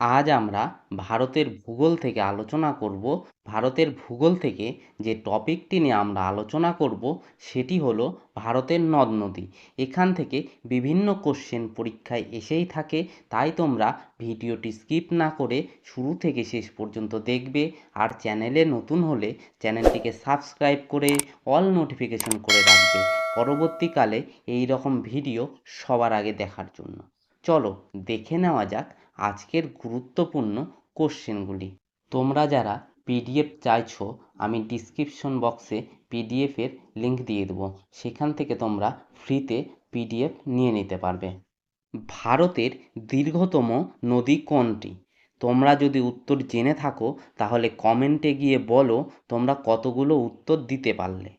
আজ আমরা ভারতের ভূগোল থেকে আলোচনা করব। ভারতের ভূগোল থেকে যে টপিকটি নিয়ে আমরা আলোচনা করব, সেটি হলো ভারতের নদ নদী। এখান থেকে বিভিন্ন কোশ্চেন পরীক্ষায় এসেই থাকে, তাই তোমরা ভিডিওটি স্কিপ না করে শুরু থেকে শেষ পর্যন্ত দেখবে। আর চ্যানেলে নতুন হলে চ্যানেলটিকে সাবস্ক্রাইব করে অল নোটিফিকেশন করে রাখবে। পরবর্তীকালে এই রকম ভিডিও সবার আগে দেখার জন্য। চলো দেখে নেওয়া যাক আজকের গুরুত্বপূর্ণ কোশ্চেনগুলি। তোমরা যারা পিডিএফ চাইছো, আমি ডিসক্রিপশন বক্সে পিডিএফের লিঙ্ক দিয়ে দেবো। সেখান থেকে তোমরা ফ্রিতে পিডিএফ নিয়ে নিতে পারবে। ভারতের দীর্ঘতম নদী কোনটি? তোমরা যদি উত্তর জেনে থাকো, তাহলে কমেন্টে গিয়ে বলো তোমরা কতগুলো উত্তর দিতে পারলে।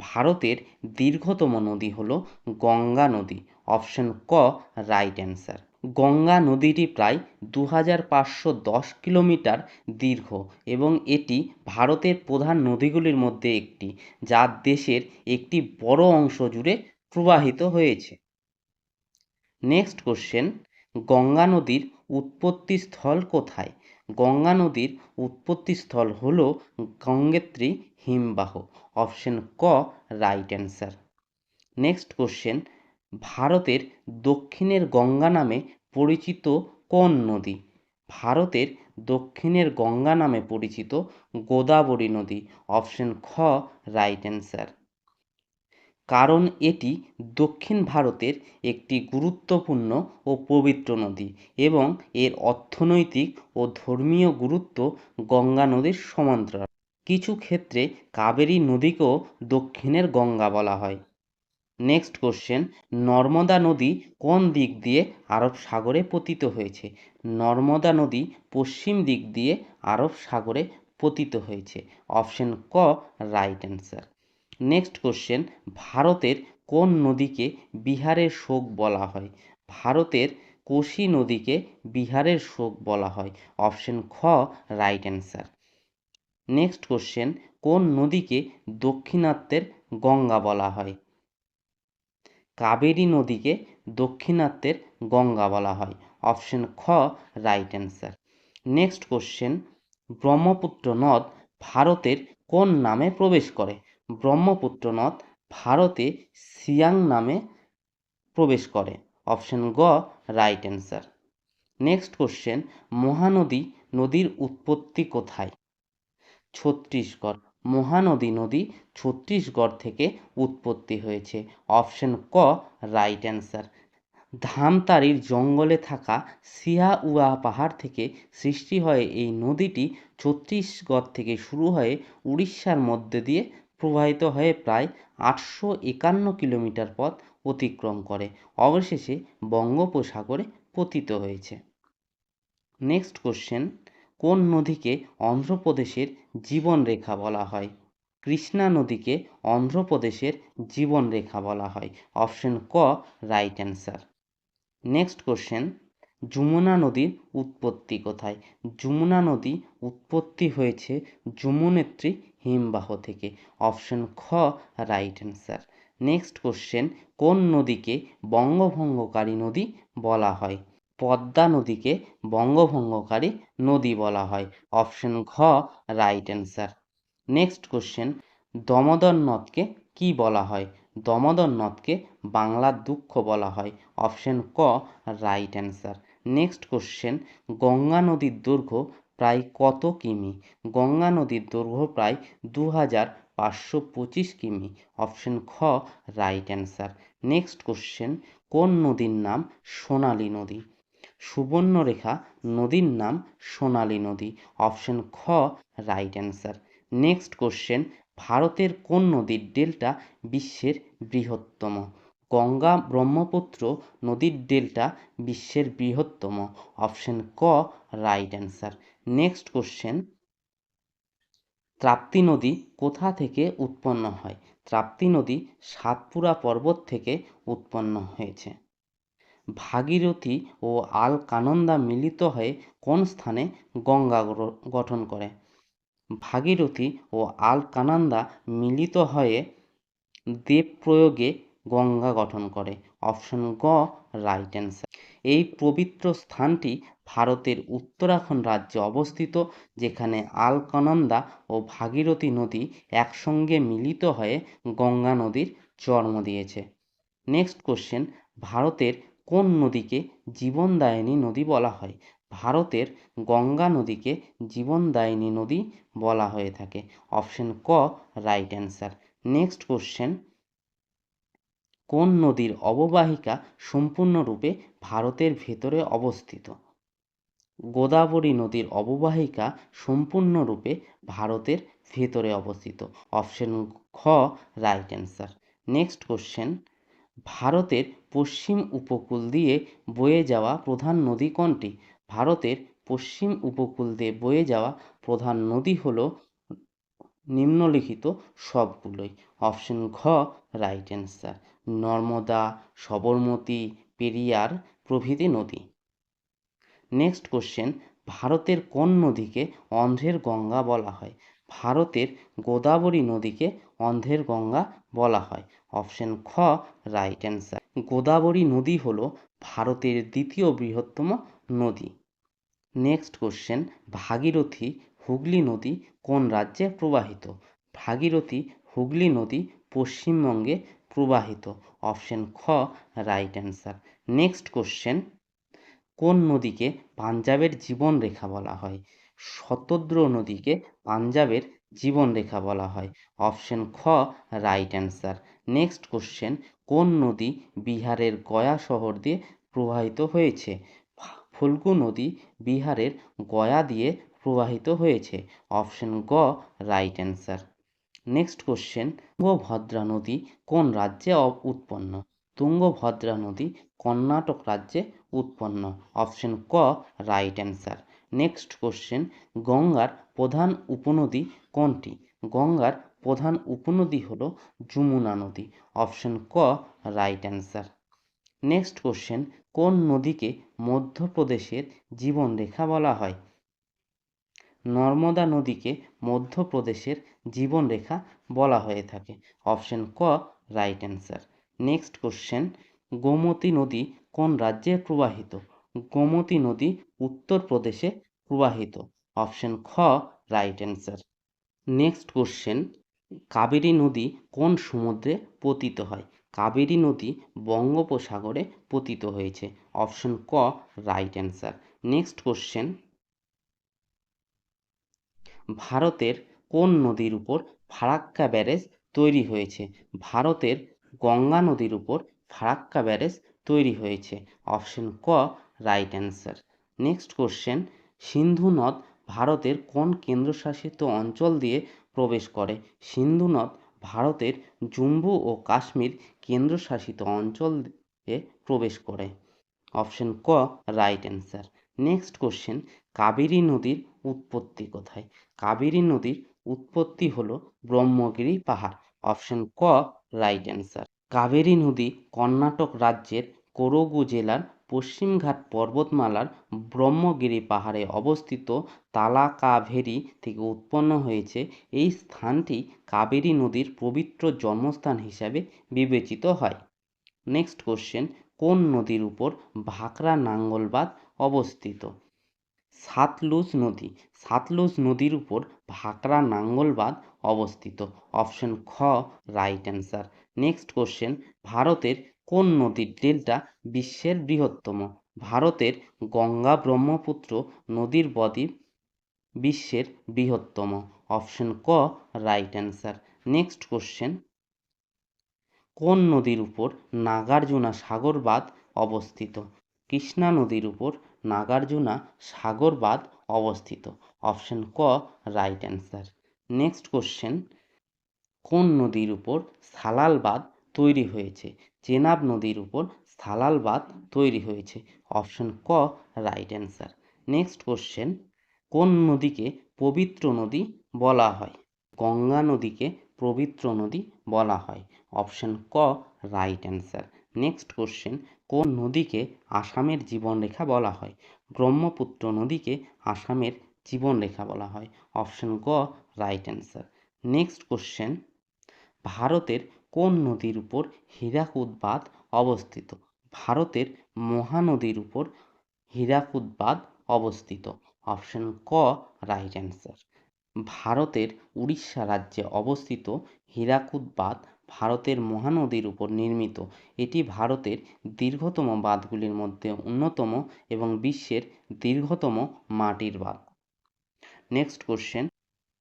ভারতের দীর্ঘতম নদী হলো গঙ্গা নদী। অপশন ক, রাইট অ্যান্সার। গঙ্গা নদীটি প্রায় দু হাজার পাঁচশো দশ কিলোমিটার দীর্ঘ এবং এটি ভারতের প্রধান নদীগুলির মধ্যে একটি, যা দেশের একটি বড় অংশ জুড়ে প্রবাহিত হয়েছে। নেক্সট কোশ্চেন গঙ্গা নদীর উৎপত্তি স্থল কোথায়? গঙ্গা নদীর উৎপত্তি স্থল হল গঙ্গেত্রী হিমবাহ। অপশন ক রাইট অ্যান্সার নেক্সট কোশ্চেন ভারতের দক্ষিণের গঙ্গা নামে পরিচিত কোন নদী? ভারতের দক্ষিণের গঙ্গা নামে পরিচিত গোদাবরী নদী। অপশন খ রাইট অ্যান্সার কারণ এটি দক্ষিণ ভারতের একটি গুরুত্বপূর্ণ ও পবিত্র নদী এবং এর অর্থনৈতিক ও ধর্মীয় গুরুত্ব গঙ্গা নদীর সমান্তরাল। কিছু ক্ষেত্রে কাবেরী নদীকেও দক্ষিণের গঙ্গা বলা হয়। নেক্সট কোশ্চেন নর্মদা নদী কোন দিক দিয়ে আরব সাগরে পতিত হয়েছে? নর্মদা নদী পশ্চিম দিক দিয়ে আরব সাগরে পতিত হয়েছে। অপশন ক রাইট অ্যান্সার নেক্সট কোশ্চেন ভারতের কোন নদীকে বিহারের শোক বলা হয়? ভারতের কোশি নদীকে বিহারের শোক বলা হয়। অপশন খ রাইট অ্যান্সার নেক্সট কোশ্চেন কোন নদীকে দক্ষিণাত্যের গঙ্গা বলা হয়? কাবেরী নদীকে দক্ষিণাত্যের গঙ্গা বলা হয়। অপশন খ right answer next question Brahmaputra নদ ভারতের কোন নামে প্রবেশ করে? ব্রহ্মপুত্র নদ ভারতে সিয়াং নামে প্রবেশ করে। অপশন গ right answer next question Mahanadi নদীর উৎপত্তি কোথায়? ছত্তিশগড়। মহানদী নদী ছত্তিশগড় থেকে উৎপত্তি হয়েছে। অপশন ক রাইট অ্যান্সার ধামতারির জঙ্গলে থাকা সিয়াউয়া পাহাড় থেকে সৃষ্টি হয় এই নদীটি ছত্তিশগড় থেকে শুরু হয়ে উড়িষ্যার মধ্যে দিয়ে প্রবাহিত হয়ে প্রায় আটশো একান্ন কিলোমিটার পথ অতিক্রম করে। অবশেষে বঙ্গোপসাগরে পতিত হয়েছে। নেক্সট কোশ্চেন কোন নদীকে অন্ধ্রপ্রদেশের জীবনরেখা বলা হয়? কৃষ্ণা নদীকে অন্ধ্রপ্রদেশের জীবনরেখা বলা হয়। অপশন ক right answer next question Yamuna নদীর উৎপত্তি কোথায়? যমুনা নদী উৎপত্তি হয়েছে যমুনেত্রী হিমবাহ থেকে। অপশন খ রাইট অ্যান্সার নেক্সট কোশ্চেন কোন নদীকে বঙ্গভঙ্গকারী নদী বলা হয়? পদ্মা নদীকে বঙ্গভঙ্গকারী নদী বলা হয়। অপশন ঘ right answer next question Damodar নদকে কি বলা হয়? দমোদর নদকে বাংলার দুঃখ বলা হয়। অপশন ক right answer next question Ganga নদীর দৈর্ঘ্য প্রায় কত কিমি? গঙ্গা নদীর দৈর্ঘ্য প্রায় দু হাজার পাঁচশো পঁচিশ কিমি। অপশন খ রাইট অ্যান্সার নেক্সট কোশ্চেন কোন নদীর নাম সোনালী নদী? সুবর্ণরেখা নদীর নাম সোনালী নদী। অপশন খ রাইট অ্যান্সার নেক্সট কোশ্চেন ভারতের কোন নদীর ডেল্টা বিশ্বের বৃহত্তম? গঙ্গা ব্রহ্মপুত্র নদীর ডেল্টা বিশ্বের বৃহত্তম। অপশন ক right answer next question Tapti নদী কোথা থেকে উৎপন্ন হয়? ত্রাপ্তি নদী সাতপুরা পর্বত থেকে উৎপন্ন হয়েছে। ভাগীরথী ও আলকানন্দা মিলিত হয়ে কোন স্থানে গঙ্গা গঠন করে? ভাগীরথী ও আলকানন্দা মিলিত হয়ে দেবপ্রয়োগে গঙ্গা গঠন করে। অপশন গ রাইট অ্যান্সার এই পবিত্র স্থানটি ভারতের উত্তরাখণ্ড রাজ্যে অবস্থিত, যেখানে আলকনন্দা ও ভাগীরথী নদী একসঙ্গে মিলিত হয়ে গঙ্গা নদীর জন্ম দিয়েছে। নেক্সট কোশ্চেন ভারতের কোন নদীকে জীবনদায়িনী নদী বলা হয়? ভারতের গঙ্গা নদীকে জীবনদায়িনী নদী বলা হয়ে থাকে। অপশন ক রাইট অ্যান্সার নেক্সট কোশ্চেন কোন নদীর অববাহিকা সম্পূর্ণরূপে ভারতের ভেতরে অবস্থিত? গোদাবরী নদীর অববাহিকা সম্পূর্ণরূপে ভারতের ভেতরে অবস্থিত। অপশন খ রাইট অ্যান্সার নেক্সট কোশ্চেন ভারতের পশ্চিম উপকূল দিয়ে বয়ে যাওয়া প্রধান নদী কোনটি? ভারতের পশ্চিম উপকূল দিয়ে বয়ে যাওয়া প্রধান নদী হল নিম্নলিখিত সবগুলোই। অপশন ঘ রাইট অ্যান্সার নর্মদা, সবরমতী, পেরিয়ার প্রভৃতি নদী। নেক্সট কোশ্চেন ভারতের কোন নদীকে অন্ধ্রের গঙ্গা বলা হয়? ভারতের গোদাবরী নদীকে অন্ধ্রের গঙ্গা বলা হয়। অপশন খ রাইট অ্যান্সার গোদাবরী নদী হল ভারতের দ্বিতীয় বৃহত্তম নদী। নেক্সট কোশ্চেন ভাগীরথী হুগলি নদী কোন রাজ্যে প্রবাহিত? ভাগীরথী হুগলি নদী পশ্চিমবঙ্গে প্রবাহিত। অপশন খ রাইট অ্যান্সার নেক্সট কোশ্চেন কোন নদীকে পাঞ্জাবের জীবনরেখা বলা হয়? শতদ্র নদীকে পাঞ্জাবের জীবনরেখা বলা হয়। অপশন খ রাইট অ্যান্সার নেক্সট কোশ্চেন কোন নদী বিহারের গয়া শহর দিয়ে প্রবাহিত হয়েছে? ফুল্গু নদী বিহারের গয়া দিয়ে প্রবাহিত হয়েছে। অপশন গ right answer next question Tungabhadra নদী কোন রাজ্যে উৎপন্ন? তুঙ্গভদ্রা নদী কর্ণাটক রাজ্যে উৎপন্ন। অপশন ক রাইট অ্যান্সার নেক্সট কোশ্চেন গঙ্গার প্রধান উপনদী কোনটি? গঙ্গার প্রধান উপনদী হল যমুনা নদী। অপশন ক রাইট অ্যান্সার নেক্সট কোশ্চেন কোন নদীকে মধ্যপ্রদেশের জীবনরেখা বলা হয়? নর্মদা নদীকে মধ্যপ্রদেশের জীবনরেখা বলা হয়ে থাকে। অপশন ক right answer next question Gomti নদী কোন রাজ্যে প্রবাহিত? গোমতী নদী উত্তরপ্রদেশে প্রবাহিত। অপশন খ right answer next question Kaveri নদী কোন সমুদ্রে পতিত হয়? কাবেরী নদী বঙ্গোপসাগরে পতিত হয়েছে। অপশন ক রাইট অ্যান্সার নেক্সট কোশ্চেন ভারতের কোন নদীর উপর ফারাক্কা ব্যারেজ তৈরি হয়েছে? ভারতের গঙ্গা নদীর উপর ফারাক্কা ব্যারেজ তৈরি হয়েছে। অপশন ক right answer next question Sindhu নদ ভারতের কোন কেন্দ্রশাসিত অঞ্চল দিয়ে প্রবেশ করে? সিন্ধু নদ ভারতের জম্মু ও কাশ্মীর কেন্দ্রশাসিত অঞ্চল দিয়ে প্রবেশ করে। অপশন ক right answer next question Kaveri নদীর উৎপত্তি কোথায়? কাবেরী নদীর উৎপত্তি হলো ব্রহ্মগিরি পাহাড়। অপশন ক রাইট অ্যান্সার কাবেরী নদী কর্ণাটক রাজ্যের কোরগু জেলার পশ্চিমঘাট পর্বতমালার ব্রহ্মগিরি পাহাড়ে অবস্থিত তালাকাভেরি থেকে উৎপন্ন হয়েছে। এই স্থানটি কাবেরী নদীর পবিত্র জন্মস্থান হিসাবে বিবেচিত হয়। নেক্সট কোশ্চেন, কোন নদীর উপর ভাকরা নাঙ্গলবাদ অবস্থিত? সাতলুজ নদী। সাতলুজ নদীর উপর ভাকরা নাঙ্গলবাদ অবস্থিত। অপশন খ, রাইট অ্যান্সার। নেক্সট কোশ্চেন, ভারতের কোন নদীর ডেল্টা বিশ্বের বৃহত্তম? ভারতের গঙ্গা ব্রহ্মপুত্র নদীর বদ্বীপ বিশ্বের বৃহত্তম। অপশন ক রাইট অ্যান্সার নেক্সট কোশ্চেন কোন নদীর উপর নাগার্জুনা সাগর বাঁধ অবস্থিত? কৃষ্ণা নদীর উপর নাগার্জুনা সাগর বাঁধ অবস্থিত। অপশন ক রাইট অ্যান্সার নেক্সট কোশ্চেন কোন নদীর উপর সালাল বাঁধ তৈরি হয়েছে? চেনাব নদীর উপর সালাল বাঁধ তৈরি হয়েছে। অপশন ক রাইট অ্যান্সার নেক্সট কোশ্চেন কোন নদীকে পবিত্র নদী বলা হয়? গঙ্গা নদীকে পবিত্র নদী বলা হয়। অপশন ক রাইট অ্যান্সার নেক্সট কোশ্চেন কোন নদীকে আসামের জীবনরেখা বলা হয়? ব্রহ্মপুত্র নদীকে আসামের জীবনরেখা বলা হয়। অপশন গ রাইট অ্যান্সার নেক্সট কোশ্চেন ভারতের কোন নদীর উপর হীরাকুদ বাঁধ অবস্থিত? ভারতের মহানদীর উপর হীরাকুদ বাঁধ অবস্থিত। অপশন ক রাইট অ্যান্সার ভারতের উড়িষ্যা রাজ্যে অবস্থিত হীরাকুদ বাঁধ ভারতের মহানদীর উপর নির্মিত। এটি ভারতের দীর্ঘতম বাঁধগুলির মধ্যে অন্যতম এবং বিশ্বের দীর্ঘতম মাটির বাঁধ। নেক্সট কোশ্চেন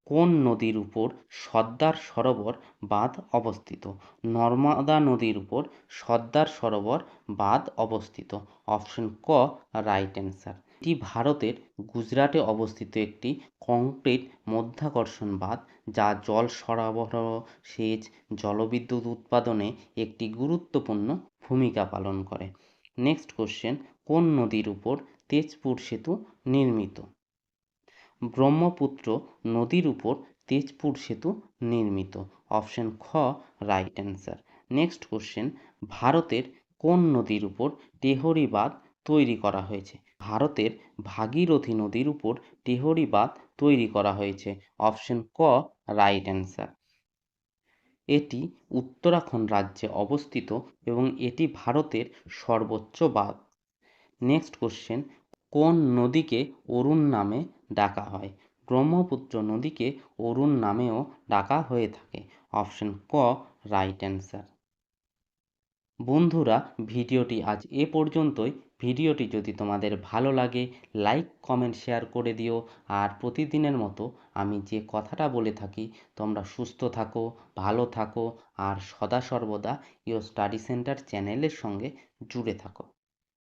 কোন নদীর উপর সর্দার সরোবর বাঁধ অবস্থিত? নর্মদা নদীর উপর সর্দার সরোবর বাঁধ অবস্থিত। অপশন ক রাইট অ্যান্সার এটি ভারতের গুজরাটে অবস্থিত একটি কংক্রিট মধ্যাকর্ষণ বাঁধ, যা জল সরবরাহ, সেচ, জলবিদ্যুৎ উৎপাদনে একটি গুরুত্বপূর্ণ ভূমিকা পালন করে। নেক্সট কোশ্চেন কোন নদীর উপর তেজপুর সেতু নির্মিত? ব্রহ্মপুত্র নদীর উপর তেজপুর সেতু নির্মিত। অপশন খ রাইট অ্যান্সার নেক্সট কোশ্চেন ভারতের কোন নদীর উপর টেহরি বাঁধ তৈরি করা হয়েছে? ভারতের ভাগীরথী নদীর উপর টেহরি বাঁধ তৈরি করা হয়েছে। অপশন ক রাইট অ্যান্সার এটি উত্তরাখণ্ড রাজ্যে অবস্থিত এবং এটি ভারতের সর্বোচ্চ বাঁধ। নেক্সট কোশ্চেন কোন নদীকে অরুণ নামে ডাকা হয়। ব্রহ্মপুত্র নদীকে অরুণ নামেও ডাকা হয়ে থাকে। অপশন ক, রাইট অ্যান্সার। বন্ধুরা, ভিডিওটি আজ এ পর্যন্তই। ভিডিওটি যদি তোমাদের ভালো লাগে, লাইক, কমেন্ট, শেয়ার করে দিও। আর প্রতিদিনের মতো আমি যে কথাটা বলে থাকি, তোমরা সুস্থ থাকো, ভালো থাকো, আর সদা সর্বদা ইও স্টাডি সেন্টার চ্যানেলের সঙ্গে জুড়ে থাকো।